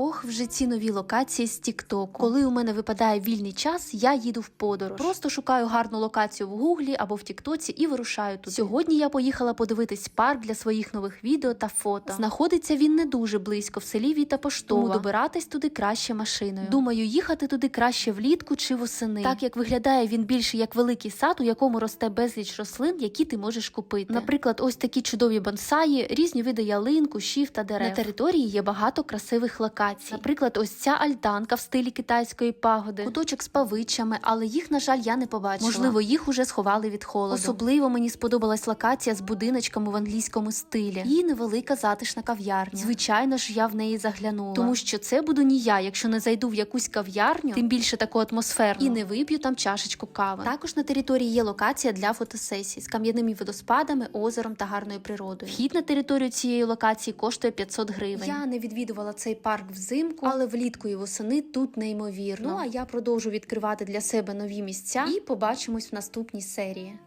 Ох, вже ці нові локації з Тіктоку. Коли у мене випадає вільний час, я їду в подорож. Просто шукаю гарну локацію в Гуглі або в Тіктоці і вирушаю туди. Сьогодні я поїхала подивитись парк для своїх нових відео та фото. Знаходиться він не дуже близько в селі Віта Поштова. Тому добиратись туди краще машиною. Думаю, їхати туди краще влітку чи восени. Так як виглядає він більше як великий сад, у якому росте безліч рослин, які ти можеш купити. Наприклад, ось такі чудові бонсаї, різні види ялин, кущів та дерев. На території є багато красивих локацій. Наприклад, ось ця альтанка в стилі китайської пагоди, куточок з павичами, але їх, на жаль, я не побачила. Можливо, їх уже сховали від холоду. Особливо мені сподобалась локація з будиночками в англійському стилі і невелика затишна кав'ярня. Звичайно ж, я в неї заглянула, тому що це буду не я, якщо не зайду в якусь кав'ярню, тим більше таку атмосферну, і не вип'ю там чашечку кави. Також на території є локація для фотосесій з кам'яними водоспадами, озером та гарною природою. Вхід на територію цієї локації коштує 500 гривень. Я не відвідувала цей парк взимку, але влітку і восени тут неймовірно. Ну а я продовжу відкривати для себе нові місця і побачимось в наступній серії.